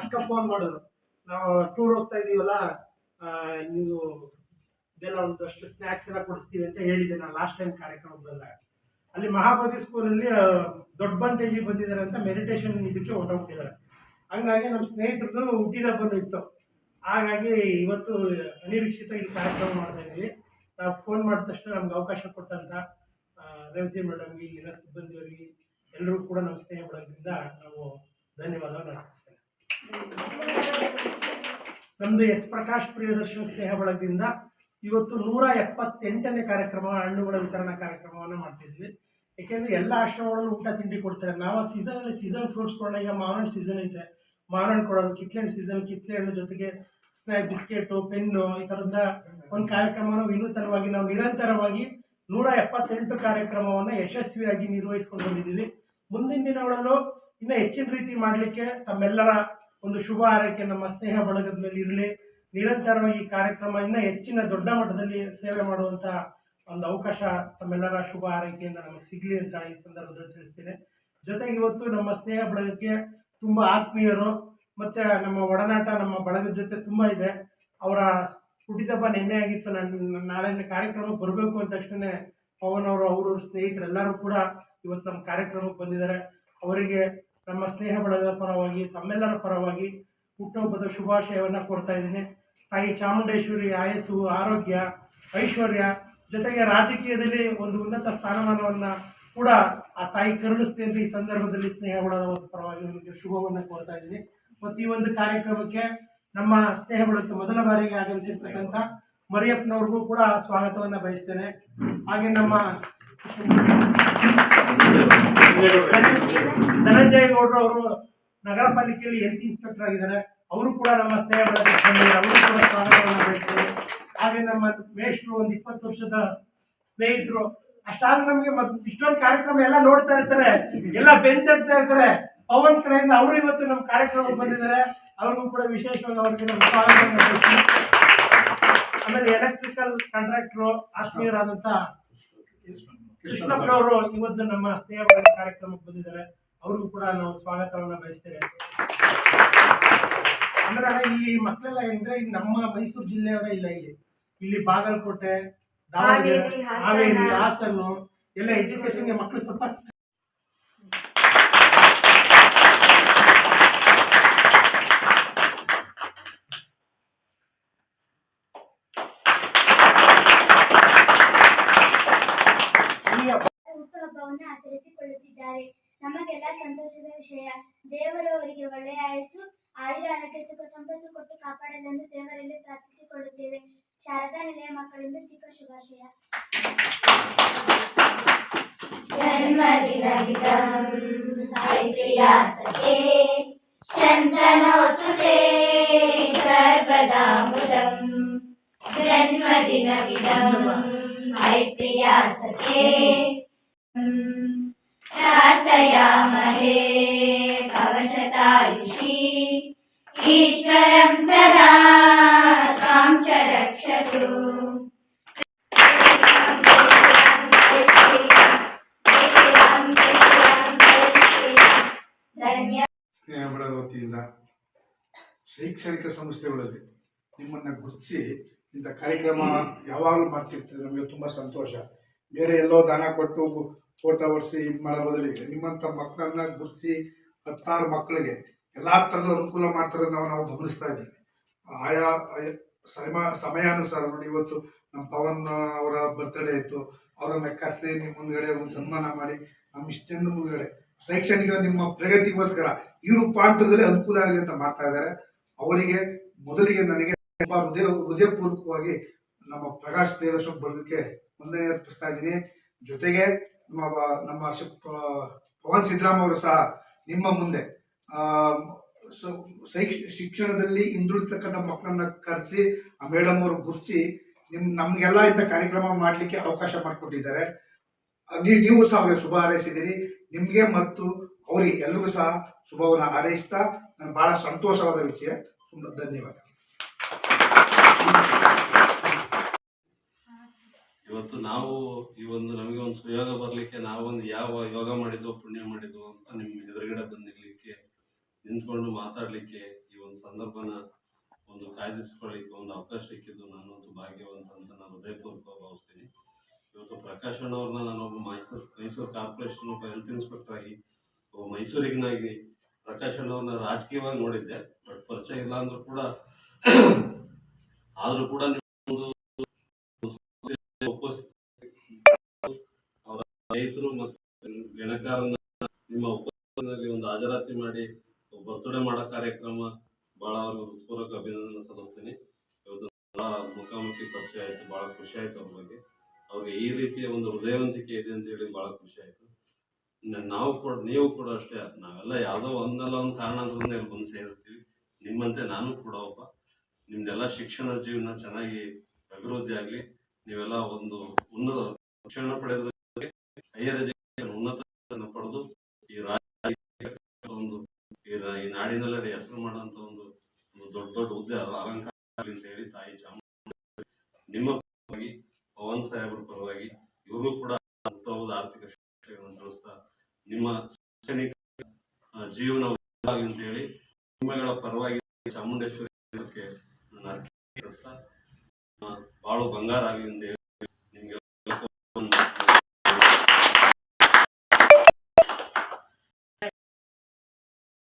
ಅಕ್ಕ ಫೋನ್ ಮಾಡಿದ್ರು. ನಾವು ಟೂರ್ ಹೋಗ್ತಾ ಇದೀವಲ್ಲ ನೀವು ಇದೆಲ್ಲ ಒಂದಷ್ಟು ಸ್ನ್ಯಾಕ್ಸ್ ಎಲ್ಲ ಕೊಡಿಸ್ತೀವಿ ಅಂತ ಹೇಳಿದ್ದೆ ನಾನು ಲಾಸ್ಟ್ ಟೈಮ್ ಕಾರ್ಯಕ್ರಮದಲ್ಲ. ಅಲ್ಲಿ ಮಹಾಬೋಧಿ ಸ್ಕೂಲಲ್ಲಿ ದೊಡ್ಡ ಬಂಟೇಜಿ ಬಂದಿದ್ದಾರೆ ಅಂತ ಮೆಡಿಟೇಷನ್ ಇದಕ್ಕೆ ಹೊರಟೋಗ್ತಿದ್ದಾರೆ ಹಂಗಾಗಿ ನಮ್ಮ ಸ್ನೇಹಿತರದ್ದು ಬಂದು ಇತ್ತು. ಹಾಗಾಗಿ ಇವತ್ತು ಅನಿರೀಕ್ಷಿತ ಇಲ್ಲಿ ಕಾರ್ಯಕ್ರಮ ಮಾಡ್ತಾ ಇದ್ದೀವಿ ನಾವು ಫೋನ್ ಮಾಡಿದ ತಕ್ಷಣ ನಮ್ಗೆ ಅವಕಾಶ ಕೊಟ್ಟಂತ ರೇವತಿ ಮೇಡಮ್ಗೆ ಇಲ್ಲಿನ ಸಿಬ್ಬಂದಿಯವರಿಗೆ ಎಲ್ಲರೂ ಕೂಡ ನಮ್ಮ ಸ್ನೇಹ ಬಳಗದಿಂದ ನಾವು ಧನ್ಯವಾದವನ್ನು ಅರ್ಪಿಸ್ತೇನೆ ನಮ್ಮದು ಎಸ್ ಪ್ರಕಾಶ್ ಪ್ರಿಯದರ್ಶನ ಸ್ನೇಹ ಬಳಗದಿಂದ ಇವತ್ತು ನೂರ ಎಪ್ಪತ್ತೆಂಟನೇ ಕಾರ್ಯಕ್ರಮ, ಹಣ್ಣುಗಳ ವಿತರಣಾ ಕಾರ್ಯಕ್ರಮವನ್ನು ಮಾಡ್ತಿದ್ವಿ. ಯಾಕೆಂದ್ರೆ ಎಲ್ಲ ಆಶ್ರಮಗಳಲ್ಲೂ ಊಟ, ತಿಂಡಿ ಕೊಡ್ತಾರೆ. ನಾವು ಸೀಸನಲ್ಲಿ ಸೀಸನ್ ಫ್ರೂಟ್ಸ್ ಕೊಡೋಣ ಈಗ ಮಾವಿನ ಸೀಸನ್ ಐತೆ. ಮಾವಿನ ಕೊಡೋದು ಕಿತ್ಲೆ ಹಣ್ಣು ಸೀಸನ್ ಕಿತ್ಲೆ ಹಣ್ಣು ಜೊತೆಗೆ ಸ್ನ್ಯಾಕ್ ಬಿಸ್ಕೆಟು ಪೆನ್ನು, ಈ ಥರದ ಒಂದು ಕಾರ್ಯಕ್ರಮವನ್ನು ವಿನೂತನವಾಗಿ ನಾವು ನಿರಂತರವಾಗಿ ನೂರ ಎಪ್ಪತ್ತೆಂಟು ಕಾರ್ಯಕ್ರಮವನ್ನು ಯಶಸ್ವಿಯಾಗಿ ನಿರ್ವಹಿಸ್ಕೊಂಡು ಬಂದಿದ್ದೀವಿ. ಮುಂದಿನ ದಿನಗಳಲ್ಲೂ ಇನ್ನೂ ಹೆಚ್ಚಿನ ರೀತಿ ಮಾಡಲಿಕ್ಕೆ ತಮ್ಮೆಲ್ಲರ ಒಂದು ಶುಭ ಹಾರೈಕೆ, ನಮ್ಮ ಸ್ನೇಹ ಬಳಗದ ಮೇಲೆ ಇರಲಿ. ನಿರಂತರವಾಗಿ ಈ ಕಾರ್ಯಕ್ರಮ ಇನ್ನೂ ಹೆಚ್ಚಿನ ದೊಡ್ಡ ಮಟ್ಟದಲ್ಲಿ ಸೇವೆ ಮಾಡುವಂಥ ಒಂದು ಅವಕಾಶ ತಮ್ಮೆಲ್ಲರ ಶುಭ ಹಾರೈಕೆಯಿಂದ ನಮಗೆ ಸಿಗಲಿ ಅಂತ ಈ ಸಂದರ್ಭದಲ್ಲಿ ತಿಳಿಸ್ತೇನೆ. ಜೊತೆಗೆ ಇವತ್ತು ನಮ್ಮ ಸ್ನೇಹ ಬಳಗಕ್ಕೆ ತುಂಬ ಆತ್ಮೀಯರು ಮತ್ತು ನಮ್ಮ ಒಡನಾಟ ನಮ್ಮ ಬಳಗದ ಜೊತೆ ತುಂಬ ಇದೆ. ಅವರ ಹುಟ್ಟಿದಬ್ಬ ನೆನ್ನೆ ಆಗಿತ್ತು, ನಾನು ನಾಳೆ ಕಾರ್ಯಕ್ರಮ ಬರಬೇಕು ಅಂದ ತಕ್ಷಣ ಪವನ್ ಅವರು ಅವರು ಸ್ನೇಹಿತರೆಲ್ಲರೂ ಕೂಡ ಇವತ್ತು ನಮ್ಮ ಕಾರ್ಯಕ್ರಮಕ್ಕೆ ಬಂದಿದ್ದಾರೆ. ಅವರಿಗೆ ನಮ್ಮ ಸ್ನೇಹ ಬಳಗದ ಪರವಾಗಿ, ತಮ್ಮೆಲ್ಲರ ಪರವಾಗಿ ಹುಟ್ಟುಹಬ್ಬದ ಶುಭಾಶಯವನ್ನು ಕೊಡ್ತಾ ಇದ್ದೀನಿ. ತಾಯಿ ಚಾಮುಂಡೇಶ್ವರಿ ಆಯಸ್ಸು, ಆರೋಗ್ಯ, ಐಶ್ವರ್ಯ ಜೊತೆಗೆ ರಾಜಕೀಯದಲ್ಲಿ ಒಂದು ಉನ್ನತ ಸ್ಥಾನಮಾನವನ್ನು ಕೂಡ ಆ ತಾಯಿ ಕರುಣಿಸ್ತೇ ಈ ಸಂದರ್ಭದಲ್ಲಿ ಸ್ನೇಹ ಬಳಗದ ಪರವಾಗಿ ನಿಮಗೆ ಶುಭವನ್ನು ಕೋರ್ತಾ ಇದ್ದೀನಿ. ಮತ್ತು ಈ ಒಂದು ಕಾರ್ಯಕ್ರಮಕ್ಕೆ ನಮ್ಮ ಸ್ನೇಹ ಬಳಗಕ್ಕೆ ಮೊದಲ ಬಾರಿಗೆ ಆಗಮಿಸಿರ್ತಕ್ಕಂಥ ಮರಿಯಪ್ಪನವ್ರಿಗೂ ಕೂಡ ಸ್ವಾಗತವನ್ನು ಬಯಸ್ತೇನೆ. ಹಾಗೆ ನಮ್ಮ ಧನಂಜಯ ಗೌಡ್ರು ಅವರು ನಗರ ಪಾಲಿಕೆಯಲ್ಲಿ ಹೆಲ್ತ್ ಇನ್ಸ್ಪೆಕ್ಟರ್ ಆಗಿದ್ದಾರೆ. ಅವರು ಕೂಡ ನಮ್ಮ ಸ್ನೇಹಗಳ ಅವರು ಕೂಡ ಸ್ವಾಗತವನ್ನು ಬಯಸ್ತೇನೆ. ಹಾಗೆ ನಮ್ಮ ಮೇಷ್ಟ್ರು ಒಂದು ಇಪ್ಪತ್ತು ವರ್ಷದ ಸ್ನೇಹಿತರು. ಅಷ್ಟಾದ್ರೂ ನಮಗೆ ಇಷ್ಟೊಂದು ಕಾರ್ಯಕ್ರಮ ಎಲ್ಲ ನೋಡ್ತಾ ಇರ್ತಾರೆ. ಎಲ್ಲ ಬೆಂಚ್ ತಟ್ತಾ ಇರ್ತಾರೆ. ಪವನ್ ಕಡೆಯಿಂದ ಅವರು ಇವತ್ತು ನಮ್ಮ ಕಾರ್ಯಕ್ರಮಕ್ಕೆ ಬಂದಿದ್ದಾರೆ. ಅವ್ರಿಗೂ ಕೂಡ ವಿಶೇಷವಾಗಿ ಅವರಿಗೆ ನಮ್ಮ ಸ್ವಾಗತವನ್ನು. ಆಮೇಲೆ ಎಲೆಕ್ಟ್ರಿಕಲ್ ಕಾಂಟ್ರಾಕ್ಟ್ರು ಆದಂತ ಕೃಷ್ಣಪ್ಪನವರು ಇವತ್ತು ನಮ್ಮ ಸ್ನೇಹ ಬಳಗ ಕಾರ್ಯಕ್ರಮಕ್ಕೆ ಬಂದಿದ್ದಾರೆ. ಅವ್ರಿಗೂ ಕೂಡ ನಾವು ಸ್ವಾಗತವನ್ನ ಬಯಸ್ತೇವೆ. ಆಮೇಲೆ ಇಲ್ಲಿ ಮಕ್ಕಳೆಲ್ಲ ಏನಂದ್ರೆ ಈಗ ನಮ್ಮ ಮೈಸೂರು ಜಿಲ್ಲೆಯವರೇ ಇಲ್ಲ ಇಲ್ಲಿ. ಇಲ್ಲಿ ಬಾಗಲಕೋಟೆ ದಾವಣಗೆರೆ ಹಾವೇರಿ, ಹಾಸನ. ಹಾವೇರಿ ಹಾಸನ್ನು ಎಲ್ಲ ಎಜುಕೇಶನ್ಗೆ ಮಕ್ಕಳು ಸ್ವಲ್ಪ ಸಂತೋಷದ ವಿಷಯ ದೇವರು ಅವರಿಗೆ ಒಳ್ಳೆಯ ಆಯಸ್ಸು ಆಯುರ ಆರೋಗ್ಯ ಸುಖ ಸಂಪತ್ತು ಕೊಟ್ಟು ಕಾಪಾಡಲೆಂದು ದೇವರಲ್ಲಿ ಪ್ರಾರ್ಥಿಸಿಕೊಳ್ಳುತ್ತೇವೆ ಶಾರದಾ ನಿಲಯ ಮಕ್ಕಳಿಂದ ಚಿಕ್ಕ ಶುಭಾಶಯ जन्मदिनमिदं प्रिया सखे शन्तनोतु ते सर्वदा मुदम् जन्मदिनमिदं प्रिया सखे प्रार्थयामहे भवशतायुषी ईश्वरं सदा तां च रक्षतु ಧನ್ಯ ಸ್ನೇಹ ಬಳಗದ ವತಿಯಿಂದ ಶೈಕ್ಷಣಿಕ ಸಂಸ್ಥೆಗಳಲ್ಲಿ ನಿಮ್ಮನ್ನು ಗುರುತಿಸಿ ಇಂಥ ಕಾರ್ಯಕ್ರಮ ಯಾವಾಗಲೂ ಮಾಡ್ತಿರ್ತೀವಿ ನಮಗೆ ತುಂಬ ಸಂತೋಷ ಬೇರೆ ಎಲ್ಲೋ ದಾನ ಕೊಟ್ಟು ಫೋಟೋ ಹೊಡಿಸಿ ಇದು ಮಾಡೋ ಬದಲಿಗೆ ನಿಮ್ಮಂಥ ಮಕ್ಕಳನ್ನ ಗುರ್ಸಿ ಹತ್ತಾರು ಮಕ್ಕಳಿಗೆ ಎಲ್ಲ ಥರದ ಅನುಕೂಲ ಮಾಡ್ತಾರೆ ನಾವು ನಾವು ಗಮನಿಸ್ತಾ ಇದ್ದೀವಿ. ಆಯಾ ಸಮ ಸಮಯಾನುಸಾರ ನೋಡಿ ಇವತ್ತು ನಮ್ಮ ಪವನ್ ಅವರ ಬರ್ತಡೇ ಇತ್ತು ಅವರನ್ನ ಕಸಿ ನಿಮ್ಮ ಮುಂದ್ಗಡೆ ಒಂದು ಸನ್ಮಾನ ಮಾಡಿ. ನಮ್ಮ ಇಷ್ಟೆಂದು ಮುಂದ್ಗಡೆ ಶೈಕ್ಷಣಿಕ ನಿಮ್ಮ ಪ್ರಗತಿಗೋಸ್ಕರ ಈ ರೂಪಾಂತರದಲ್ಲಿ ಅನುಕೂಲ ಆಗಲಿ ಅಂತ ಮಾಡ್ತಾ ಇದ್ದಾರೆ. ಅವರಿಗೆ ಮೊದಲಿಗೆ ನನಗೆ ಹೃದಯ, ಹೃದಯಪೂರ್ವಕವಾಗಿ ನಮ್ಮ ಪ್ರಕಾಶ್ ಪ್ರಿಯದರ್ಶನ ಬರೋದಕ್ಕೆ ವಂದನೆ ಅರ್ಪಿಸ್ತಾ ಇದ್ದೀನಿ. ಜೊತೆಗೆ ನಮ್ಮ ನಮ್ಮ ಪವನ್ ಸಿದ್ದರಾಮ ಅವರು ಸಹ ನಿಮ್ಮ ಮುಂದೆ ಶಿಕ್ಷಣದಲ್ಲಿ ಹಿಂದುಳಿತಕ್ಕಂಥ ಮಕ್ಕಳನ್ನ ಕರೆಸಿ, ಆ ಮೇಡಮ್ ಅವರು ಗುರ್ಸಿ, ನಿಮ್, ನಮಗೆಲ್ಲ ಇಂಥ ಕಾರ್ಯಕ್ರಮ ಮಾಡಲಿಕ್ಕೆ ಅವಕಾಶ ಮಾಡಿಕೊಟ್ಟಿದ್ದಾರೆ. ನೀವು ಸಹ ಅವರಿಗೆ ಶುಭ ಹಾರೈಸಿದ್ದೀರಿ. ನಿಮಗೆ ಮತ್ತು ಅವರಿಗೆ ಎಲ್ರಿಗೂ ಸಹ ಶುಭವನ್ನು ಹಾರೈಸ್ತಾ ನನಗೆ ಬಹಳ ಸಂತೋಷವಾದ ವಿಷಯ. ತುಂಬ ಧನ್ಯವಾದ ಇವತ್ತು ನಾವು ಈ ಒಂದು ನಮಗೆ ಒಂದು ಸುಯೋಗ ಬರಲಿಕ್ಕೆ ನಾವೊಂದು ಯಾವ ಯೋಗ ಮಾಡಿದ್ವು, ಪುಣ್ಯ ಮಾಡಿದ್ವು ಅಂತ ನಿಮ್ಮ ಎದುರುಗಡೆ ನಿಲ್ಲಿಕ್ಕೆ ನಿಂತ್ಕೊಂಡು ಮಾತಾಡಲಿಕ್ಕೆ ಈ ಒಂದು ಸಂದರ್ಭನ ಒಂದು ಕಾಯ್ದಿರಿಸ್ಕೊಳ್ಳಿಕ್ಕೆ ಒಂದು ಅವಕಾಶ ಸಿಕ್ಕಿದ್ದು ನಾನೊಂದು ಭಾಗ್ಯವಂತ ಅಂತ ನಾನು ಹೃದಯಪೂರ್ವಕ ಭಾವಿಸ್ತೀನಿ. ಇವತ್ತು ಪ್ರಕಾಶ್ ಅಣ್ಣವ್ರನ್ನ ನಾನೊಬ್ಬ ಮೈಸೂರು ಮೈಸೂರು ಕಾರ್ಪೊರೇಷನ್ ಒಬ್ಬ ಹೆಲ್ತ್ ಇನ್ಸ್ಪೆಕ್ಟರ್ ಆಗಿ, ಒಬ್ಬ ಮೈಸೂರಿಗನಾಗಿ ಪ್ರಕಾಶ್ ಅಣ್ಣವ್ರನ್ನ ರಾಜಕೀಯವಾಗಿ ನೋಡಿದ್ದೆ. ಬಟ್ ಪರಿಚಯ ಇಲ್ಲ ಅಂದ್ರೂ ಕೂಡ, ಆದರೂ ಕೂಡ ನೀವು ಒಂದು ಉಪಸ್ಥಿತಿ ಅವರ ಸ್ನೇಹಿತರು ಮತ್ತು ಗೆಣಕಾರನ್ನ ನಿಮ್ಮ ಹಾಜರಾತಿ ಮಾಡಿ ಬರ್ತ್ಡೇ ಮಾಡೋ ಕಾರ್ಯಕ್ರಮ ಬಹಳ ಅವ್ರಿಗೆ ಹೃತ್ಪೂರ್ವಕ ಅಭಿನಂದನೆ ಸಲ್ಲಿಸ್ತೀನಿ. ಇವತ್ತು ಮುಖಾಮುಖಿ ಪರಿಚಯ ಆಯಿತು ಭಾಳ ಖುಷಿ ಆಯ್ತು ಅವ್ರ ಬಗ್ಗೆ. ಅವ್ರಿಗೆ ಈ ರೀತಿಯ ಒಂದು ಹೃದಯವಂತಿಕೆ ಇದೆ ಅಂತ ಹೇಳಿ ಬಹಳ ಖುಷಿ ಆಯಿತು. ನಾವು ಕೂಡ, ನೀವು ಕೂಡ ಅಷ್ಟೇ, ನಾವೆಲ್ಲ ಯಾವುದೋ ಒಂದಲ್ಲ ಒಂದು ಕಾರಣದಿಂದ ಇಲ್ಲಿ ಬಂದು ಸೇರಿರ್ತೀವಿ. ನಿಮ್ಮಂತೆ ನಾನು ಕೂಡ ಒಬ್ಬ. ನಿಮ್ದೆಲ್ಲ ಶಿಕ್ಷಣ ಜೀವನ ಚೆನ್ನಾಗಿ ಅಭಿವೃದ್ಧಿ ಆಗಲಿ. ನೀವೆಲ್ಲ ಒಂದು ಉನ್ನತ ಶಿಕ್ಷಣ ಪಡೆದ ಹೈಯರ್ ಎಜುಕೇಶನ್ ಉನ್ನತ ಶಿಕ್ಷಣ ಪಡೆದು ಈ ರಾಜ್ಯ ಒಂದು ಈ ರಾ- ಈ ನಾಡಿನಲ್ಲಿ ಹೆಸರು ಮಾಡುವಂತ ಒಂದು ಒಂದು ದೊಡ್ಡ ದೊಡ್ಡ ಹುದ್ದೆ ಅದು ಅಲಂಕಾರ ಆಗಲಿ ಅಂತ ಹೇಳಿ ತಾಯಿ ಚಾಮುಂಡಿ ನಿಮ್ಮ ಪರವಾಗಿ, ಪವನ್ ಸಾಹೇಬ್ರ ಪರವಾಗಿ ಇವರು ಕೂಡ ಹುಟ್ಟುಹಬ್ಬದ ಆರ್ಥಿಕ ಶಿಕ್ಷಣ ತಿಳಿಸ್ತಾ ನಿಮ್ಮ ಶೈಕ್ಷಣಿಕ ಜೀವನ ಅಂತ ಹೇಳಿ ನಿಮ್ಮಗಳ ಪರವಾಗಿ ಚಾಮುಂಡೇಶ್ವರಿ ಬಹಳ ಬಂಗಾರ ಆಗಲಿ ಅಂತ ಹೇಳಿ